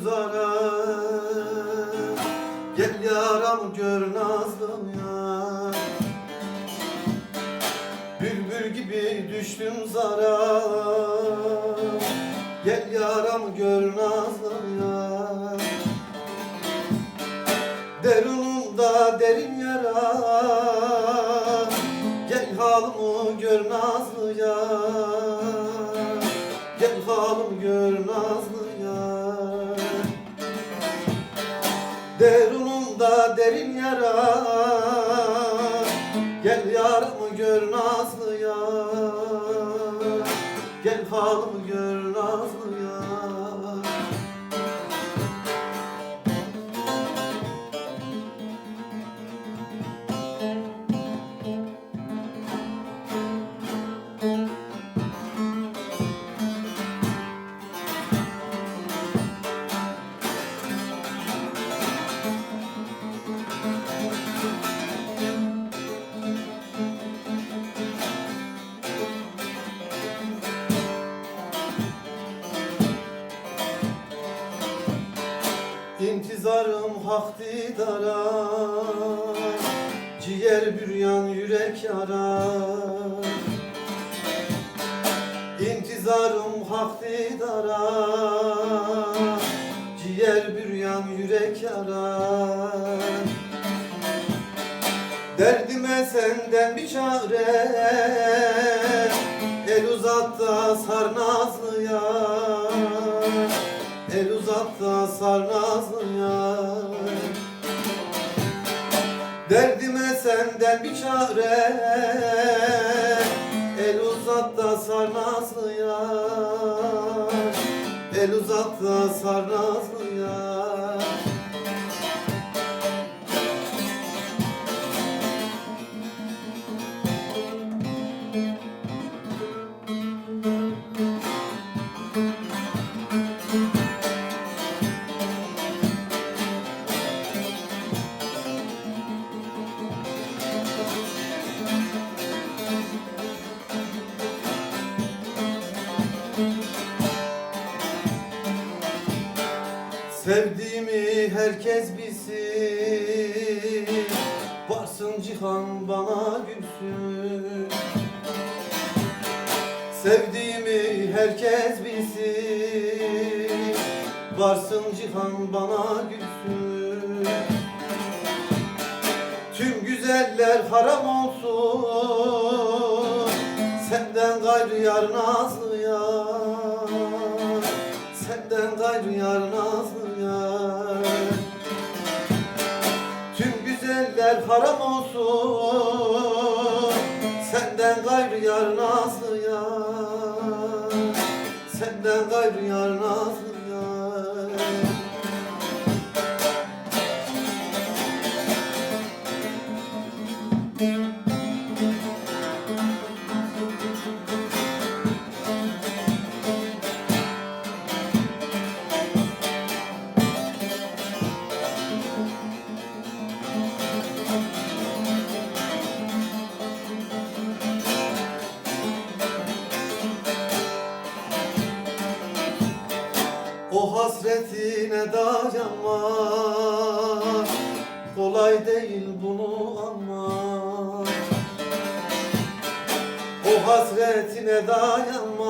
Zara Gel yaram gör nazlım yar Bülbül gibi düştüm zara. Gel yaram gör nazlım yar Derunumda derin yara. Gel halımı gör nazlı yar Gel halımı gör nazlı Derunumda derin yara. Gel yarımı gör nazlı yar Gel halımı gör nazlı İntizarım hak didara Ciğer büryan yürek yarar İntizarım hak didara Ciğer büryan yürek yarar Derdime senden bir çare El uzat da sar nazlı çare El uzat da sar nazlı yar? El uzat da sar nazlı Sevdiğimi herkes bilsin. Varsın cihan bana gülsün. Sevdiğimi herkes bilsin. Varsın cihan bana gülsün. Tüm güzeller haram olsun. Senden gayrı yar nazlı yar. Senden gayrı yar nazlı haram olsun. Senden gayrı yar nazlı yar Senden gayrı yar nazlı dayanmak Kolay değil bunu anmak O hasretine dayanmak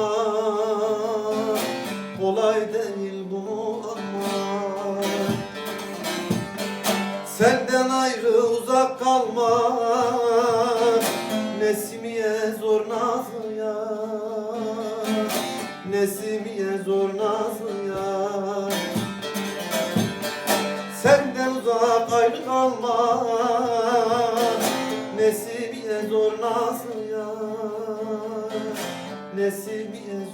Kolay değil bunu anmak Senden ayrı uzak kalmak Nesimiye zor nazlı yar. Nesimiye zor nazlı ayrı kalmak Nesimiye zor nazlı yar Nesimiye